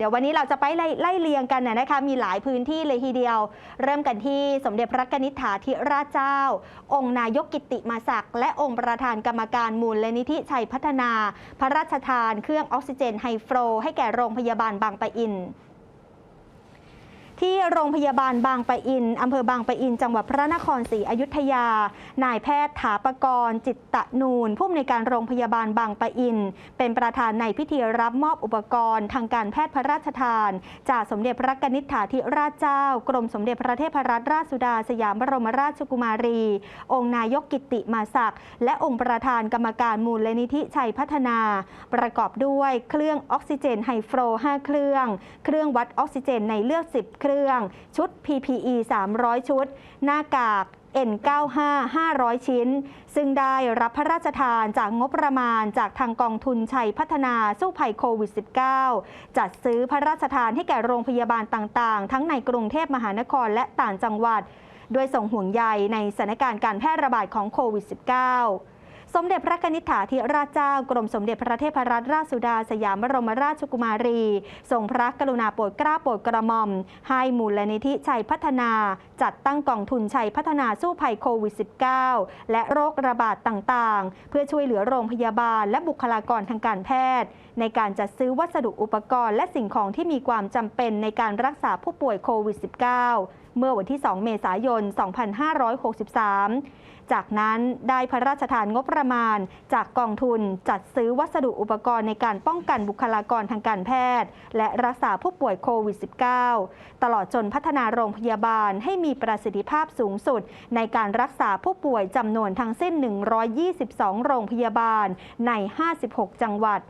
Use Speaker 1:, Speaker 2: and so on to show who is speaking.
Speaker 1: เดี๋ยววันนี้เราจะไปไล่ไลเรียงกันนะนะคะ มีหลายพื้นที่เลยทีเดียว เริ่มกันที่สมเด็จพระกนิษฐาธิราชเจ้า องค์นายกกิติมาศักดิ์และองค์ประธานกรรมการมูลนิธิชัยพัฒนา พระราชทาน เครื่องออกซิเจนไฮโฟรให้แก่โรงพยาบาลบางปะอิน ที่โรงพยาบาลบางปะอินอำเภอบางปะอิน จังหวัดพระนครศรีอยุธยา นายแพทย์ถาปกรณ์จิตตะนูนผู้อำนวยการโรงพยาบาลบางปะอิน เป็นประธานในพิธีรับมอบอุปกรณ์ ทางการแพทย์พระราชทาน จากสมเด็จพระกนิษฐาธิราชเจ้า กรมสมเด็จพระเทพรัตนราชสุดาสยามบรมราชกุมารี องค์นายกกิติมาศักดิ์และองค์ประธานกรรมการมูลนิธิชัยพัฒนา ประกอบด้วยเครื่องออกซิเจนไฮโฟร5เครื่อง เครื่องวัดออกซิเจนในเลือด10เครื่องชุด PPE 300 ชุด หน้ากาก N95 500 ชิ้น ซึ่งได้รับพระราชทานจากงบประมาณจากทางกองทุนชัยพัฒนาสู้ภัยโควิด -19 จัดซื้อพระราชทานให้แก่โรงพยาบาลต่างๆ ทั้งในกรุงเทพมหานครและต่างจังหวัดโดยส่งห่วงใยในสถานการณ์การแพร่ระบาดของโควิด -19 สมเด็จพระนิษฐาธิราชเจ้ากรมสมเด็จพระเทพรัตนราชสุดาสยามบรมราชกุมารี ทรงพระกรุณาโปรดเกล้าโปรดกระหม่อม ให้มูลนิธิชัยพัฒนา จัดตั้งกองทุนชัยพัฒนาสู้ภัยโควิด -19 และโรคระบาดต่างๆ เพื่อช่วยเหลือโรงพยาบาลและบุคลากรทางการแพทย์ ในการจัดซื้อวัสดุอุปกรณ์ และสิ่งของที่มีความจำเป็นในการรักษาผู้ป่วยโควิด -19 เมื่อวันที่ 2 เมษายน 2563 จากนั้นได้พระราชทานงบประมาณ จากกองทุนจัดซื้อวัสดุอุปกรณ์ในการป้องกันบุคลากรทางการแพทย์ และรักษาผู้ป่วยโควิด -19 ตลอดจนพัฒนาโรงพยาบาลให้มีประสิทธิภาพสูงสุด ในการรักษาผู้ป่วยจำนวนทั้งสิ้น 122 โรงพยาบาลใน 56 จังหวัด